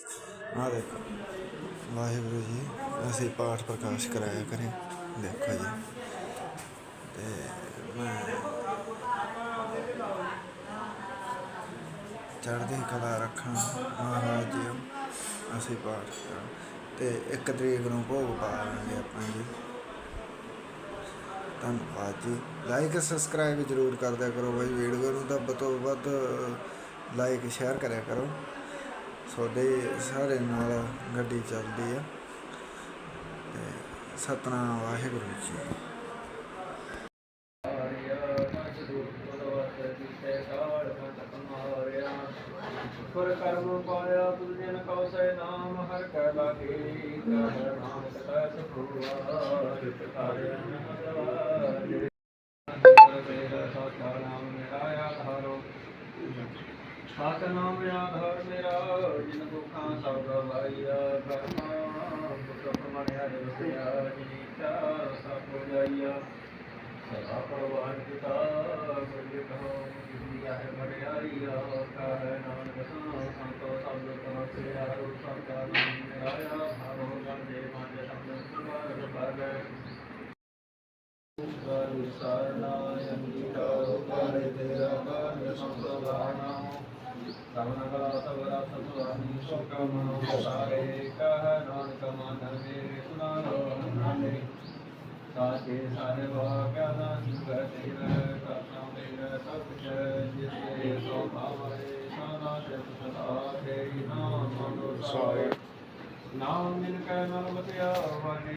ਆ ਦੇਖੋ। ਵਾਹਿਗੁਰੂ ਜੀ, ਅਸੀਂ ਪਾਠ ਪ੍ਰਕਾਸ਼ ਕਰਾਇਆ ਕਰੇ। ਦੇਖੋ ਜੀ। ਤੇ ਮੈਂ ਚੜ੍ਹਦੀ ਕਲਾ ਰੱਖਣ ਮਹਾਰਾਜ ਜੀ, ਅਸੀਂ ਪਾਠ ਕਰਾਂ ਤੇ ਇੱਕ ਤਰੀਕ ਨੂੰ ਭੋਗ ਪਾਵਾਂਗੇ ਆਪਾਂ ਜੀ। ਧੰਨਵਾਦ ਜੀ। ਲਾਈਕ ਸਬਸਕ੍ਰਾਈਬ ਜਰੂਰ ਕਰਦਿਆ ਕਰੋ ਬਾਈ। ਵੀਡੀਓ ਨੂੰ ਤਾਂ ਵੱਧ ਤੋਂ ਵੱਧ ਲਾਈਕ ਸ਼ੇਅਰ ਕਰਿਆ ਕਰੋ। ਤੁਹਾਡੇ ਸਾਰੇ ਨਾਲ ਗੱਡੀ ਚੱਲਦੀ ਆ। ਤੇ ਸਤਨਾਮ ਵਾਹਿਗੁਰੂ ਜੀ। ਗੁਰ ਕਰਮ ਪਾਇਆ ਤੁਲ ਕਉ ਸੈ ਨਾਮ ਹਰ ਕੈ ਲਾਗੇ ਕਹਿ ਨਾਨਕ ਤੈ ਸੁਖਵਾ ਜਿਤ ਕਾਰਿ ਅਨਹਦ ਤੇਰਾ ਸਾਚਾ ਨਾਮ ਮੇਰਾ ਆਧਾਰੋ ਸਾਚ ਆਧਾਰ ਮੇਰਾ, ਜਿਨ ਦੁਖਾਂ ਸਭ ਗਵਾਈਆ ਕਰਮਾ ਪੁੱਤਰ ਪ੍ਰਮਣਿਆ ਰਸਿਆ ਜੀਤਾ ਸਭ ਜਾਈਆ ਸਦਾ ਪਰਵਾਨ ਪਿਤਾ ਗੁਰੂ ਕਹੋ ਦੁਨੀਆ ਹੈ ਬੜਿਆਈਆ ਕਹੈ ਨਾਨਕ ਸੋ ਸੰਤੋ ਸਭ ਕੋ ਸਿਆ ਰੂਪ ਸੰਤਾ ਨਾਮ ਮੇਰਾ ਭਾਰੋ ਗੰਦੇ ਮਨ ਸੰਤ ਸੁਭਾਗ ਪਰਗੈ ਗੁਰੂ ਸਰਨਾ ਅੰਗੀਠਾ ਉਪਾਰੇ ਤੇਰਾ ਕਾਰਜ ਸੰਤਵਾਨਾ ਸਭਨਾ ਸਾਚੇ ਸਾਰੇ ਵਾਕਿਆ ਦਾ ਸੁਗਰ ਕਰਤਾ ਤੇਰਾ ਸਭ ਕੁਛ ਜਿਸ ਸੋ ਭਾਵਰੇ ਸਦਾ ਸਿਫ ਸਦਾ ਤੇਰੀ ਨਾਮ ਮਨੋ ਸਾਰੇ ਨਾਮ ਮਿਲ ਕੇ ਨਰਮਤਿਆ ਵਾਣੀ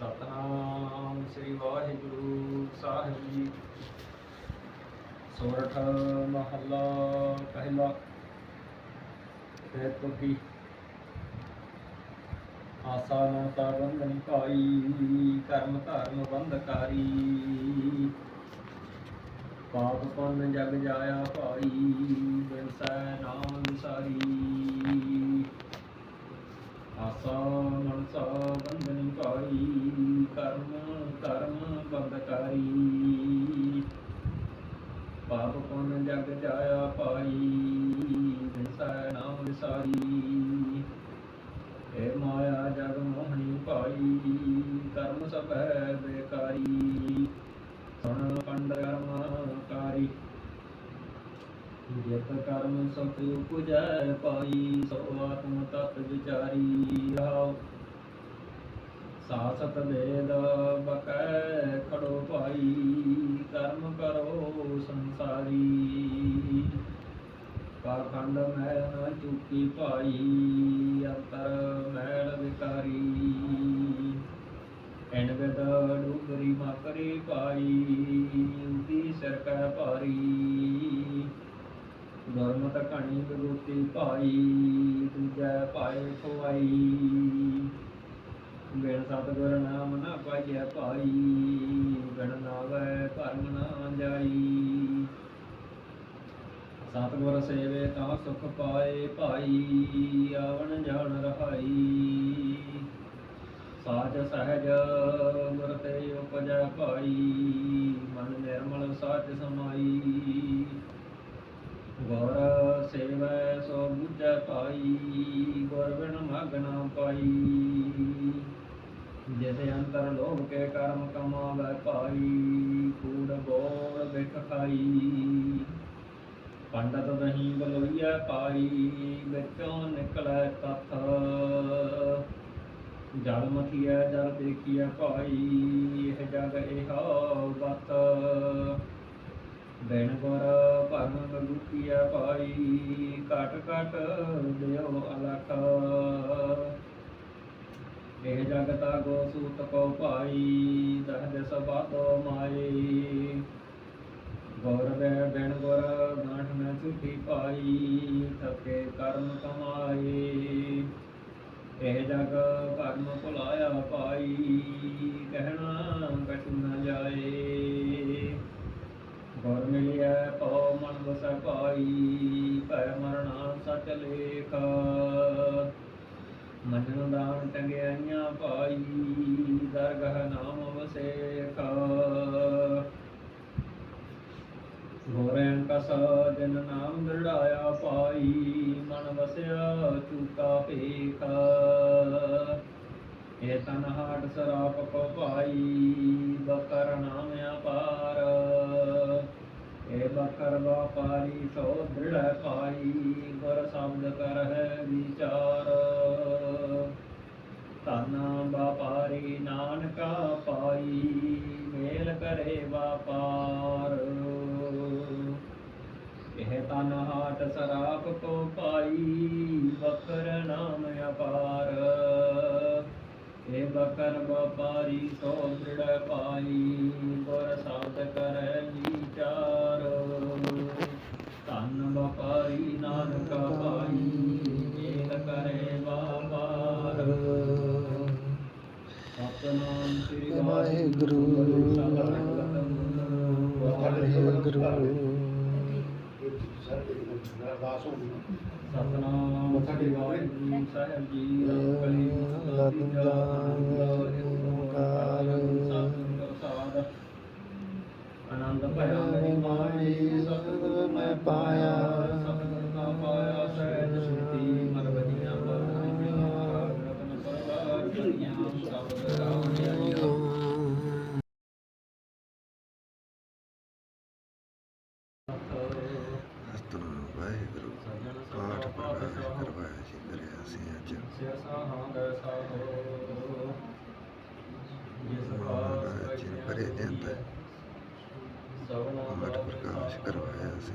ਸਤਨਾਮ ਸ੍ਰੀ ਵਾਹਿਗੁਰੂ ਸਾਹਿਬ ਜੀ। ਸੋਰਠ ਮਹੱਲਾ ਪਹਿਲਾ ਤੇ ਤੁਕੀ ਆਸਾ ਨਾ ਤਾ ਬੰਧਨ ਭਾਈ, ਕਰਮ ਧਰਮ ਬੰਧਕਾਰੀ। ਪਾਪ ਪੁੰਨ ਜਗ ਜਾਇਆ ਭਾਈ ਬਿਨਸੈ ਨਾਮ ਵਿਸਾਰੀ। ਆਸਾ ਮਨਸਾ ਬੰਧਨ ਭਾਈ, ਕਰਮ ਕਰਮ ਬੰਧਕਾਰੀ। ਪਾਪ ਪੁੰਨ ਜਗ ਜਾਇਆ ਪਾਈ ਬਿਨਸੈ ਨਾਮ ਵਿਸਾਰੀ। ਏ ਮਾਇਆ ਜਗ ਮੋਹਣੀ ਭਾਈ, ਕਰਮ ਸਭ ਹੈ ਬੇਕਾਰੀ। ਸੁਣ ਪੰਡ ਕਰਮ ਕਾਰੀ ਜਿਤ ਕਰਮ ਸਤ ਉਪਜੈ ਪਾਈ, ਸੋ ਆਤਮ ਤਤ ਵਿਚਾਰੀ ਆਓ ਸਾਸਤ ਵੇਦ ਪਾਖੰਡ ਮੈਲ ਨਾ ਚੁੱਕੀ ਭਾਈ, ਅੰਤਰ ਮੈਲ ਵਿਕਾਰੀ। ਐਨ ਵਿਦ ਡੂਗਰੀ ਮਾਕਰੀ ਪਾਈ ਉਦੀ ਸਿਰ ਕੈ ਭਾਰੀ। ਗੁਰਮਤਿ ਕਣੀ ਬਿਗੁਤੀ ਭਾਈ, ਦੂਜੈ ਭਾਏ ਖਵਾਈ ਬਿਨ ਸਤਿਗੁਰ ਨਾਮ ਨਾ ਪਾਈਐ ਭਾਈ, ਬਿਨ ਨਾਵੈ ਭਰਮ ਨਾ ਜਾਈ। ਸਤਿਗੁਰ ਸੇਵੇ ਤਾਂ ਸੁਖ ਪਾਏ ਭਾਈ, ਆਵਣ ਜਾਣ ਰਹਾਈ। ਸਾਜ ਸਹਿਜ ਗੁਰ ਤੇ ਉਪਜੈ ਭਾਈ, ਮਨ ਨਿਰਮਲ ਸਾਚ ਸਮਾਈ। ਗੁਰ ਸੇਵੈ ਸੋ ਬੁਝੈ ਪਾਈ ਗੁਰ ਬਿਨ ਮਗ ਪਾਈ। ਜਿਸ ਅੰਤਰ ਲੋਭ ਕੇ ਕਰਮ ਕਮਾਵੈ ਭਾਈ, ਕੂੜ ਬੋੜ ਬਿਖ ਖਾਈ। ਪੰਡਤ ਨਹੀਂ ਬਲੋਈਆ ਪਾਈ, ਵਿੱਚੋਂ ਨਿਕਲੈ ਤਥ। ਜਲ ਮਥੀਐ, ਜਲ ਦੇਖੀਐ ਭਾਈ, ਇਹ ਜਗ ਇਹੋ ਬਤ। ਬਿਨ ਗੁਰ ਭਰਮ ਬਲੂਕੀਐ ਭਾਈ, ਘਟ ਘਟ ਦਿਓ ਅਲਖ ਇਹ ਜਗ ਗੋ ਸੂਤ ਕੋ ਭਾਈ ਦਹ ਦਸ ਬਾਤੋ ਮਾਈ ਗੌਰਵੈ ਬਿਨ ਗੁਰ ਗਾਂਠ ਨ ਛੁਟੀ ਪਾਈ ਥਕੇ ਕਰਮ ਕਮਾਏ। ਇਹ ਜਗ ਕਰਮ ਭੁਲਾਇਆ ਪਾਈ, ਕਹਿਣਾ ਕਛੁ ਨ ਜਾਏ। ਗੁਰ ਮਿਲਿਆ ਪਉ ਮਨ ਵਸੈ ਪਾਈ ਭੈ ਮਰਣਾ ਸਚ ਲੇਖ। ਮੰਨਣ ਦਾਨ ਟੰਗਿਆਈਆਂ ਪਾਈ, ਦਰਗਹ ਨਾਮ ਵਸੇਖਾ। ਗੋਰੈਣ ਕਾ ਸਾਜਨ ਨਾਮ ਦਰੜਾਇਆ ਪਾਈ, ਮਨ ਵਸਿਆ ਚੂਕਾ ਭੇਖ। ਏ ਤਨ ਹਾਟ ਸਰਾਪ ਕੋ ਪਾਈ ਬਕਰ ਨਾਮ ਅਪਾਰ। ਏ ਬਕਰ ਵਾਪਾਰੀ ਸੋ ਦ੍ਰਿੜ ਪਾਈ, ਗੁਰ ਸ਼ਬਦ ਕਰ ਹੈ ਵਿਚਾਰ। ਤਾਨਾ ਵਪਾਰੀ ਨਾਨਕਾ ਪਾਈ, ਮੇਲ ਕਰੇ ਵਾਪਾਰ। ਇਹ ਤਨ ਹਾਟ ਸਰਾਪ ਕੋ ਪਾਈ ਬਕਰ ਨਾਮ ਅਪਾਰ। ਇਹ ਬਕਰ ਵਪਾਰੀ ਸੋ ਦ੍ਰਿੜ ਪਾਈ ਗੁਰ ਸ਼ਬਦ ਕਰੈ ਵਿਚਾਰ ਧਨ ਵਪਾਰੀ ਨਾਨਕ ਪਾਈ ਮੇਲ ਕਰੇ ਵਾਪਾਰ ਸਤਨਾਮ ਸ੍ਰੀ ਵਾਹਿਗੁਰੂ। ਵਾਹਿਗੁਰੂ। ਸਤਨਾਮ ਸ੍ਰੀ ਵਾਹਿਗੁਰੂ ਸਾਹਿਬ ਜੀ ਕਲੀ ਆਨੰਦ ਭਇਆ ਮੇਰੀ ਮਾਈ ਸਤਿਗੁਰ ਮੈਂ ਪਾਇਆ। ਅੱਜ ਮਹਾਰਾਜ ਜੀ ਨੇ ਭਰੇ ਦੇ ਅੰਦਰ ਪਾਠ ਪ੍ਰਕਾਸ਼ ਕਰਵਾਇਆ ਸੀ।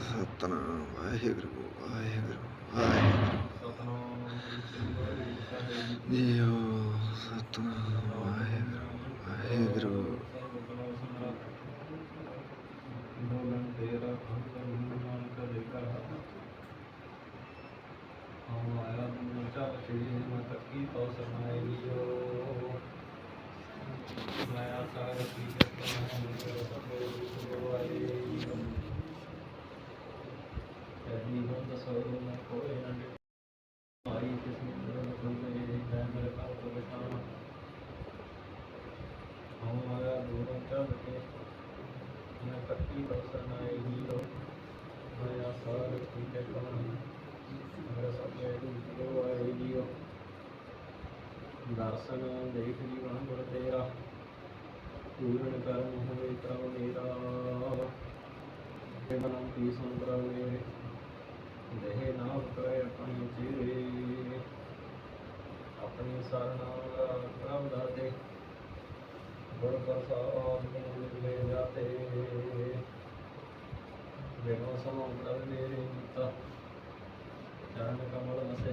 ਸਤਨਾਮ ਵਾਹਿਗੁਰੂ ਵਾਹਿਗੁਰੂ ਵਾਹਿਗੁਰੂ। ਜੀਓ ਸਤਨਾਮ ਵਾਹਿਗੁਰੂ ਵਾਹਿਗੁਰੂ। ਬੋਲਣ ਤੇਰਾ ਅੰਤਰ ਨਿਰਮਾਣ ਕਰੇ ਕਰ ਹਮ ਆਇਆ ਤੁਮ ਚਾਹ ਚੜੀ ਮੈਂ ਤੱਕੀ ਤੋ ਸਰਨਾਈ ਲਿਓ ਮੈਂ ਆਸਾਰ ਕੀ ਕਰਤਾ ਹੂੰ ਤੇਰਾ ਸਭੇ ਰੂਪ ਆਏ ਕਦੀ ਹੋ ਦਸੋ ਮੈਂ ਕੋਈ ਨਾ ਮਾਰੀ ਕਿਸ ਨੂੰ ਕੋਈ ਮੇਰੇ ਮੈਂ ਮੇਰੇ ਕਾਲ ਤੋਂ ਬਚਾਣਾ ਹਮ ਆਇਆ ਦੂਰੋਂ ਚੱਲ ਕੇ ਮੈਂ ਕੱਟੀ ਬਸਨ ਆਈ ਹੀਰੋ ਮੈਂ ਆਸਾਰ ਕੀ ਕਰਤਾ ਮੇਰਾ ਸਭੇ ਰੂਪ ਆਏ ਲਿਓ ਦਰਸ਼ਨ ਦੇਖ ਜੀਵਨ ਗੁਰ ਤੇਰਾ, ਪੂਰਨ ਕਰਮ ਹੋਏ ਪ੍ਰਭ ਮੇਰਾ। ਤੇ ਮਨੰ ਕੀ ਸੁਨ ਮੇਰੇ ਦੇਹ ਨਾਮ ਕਰੇ ਆਪਣੀ ਚਿਰੇ ਆਪਣੀ ਸਰਨਾ ਪ੍ਰਭ ਦਾਤੇ ਗੁਰ ਪ੍ਰਸਾਦ ਗੁਣ ਲੈ ਜਾਤੇ। ਬਿਨੋ ਸਮੋ ਪ੍ਰਭ ਮੇਰੇ ਕੀਤਾ ਚਰਨ ਕਮਲ ਵਸਹਿ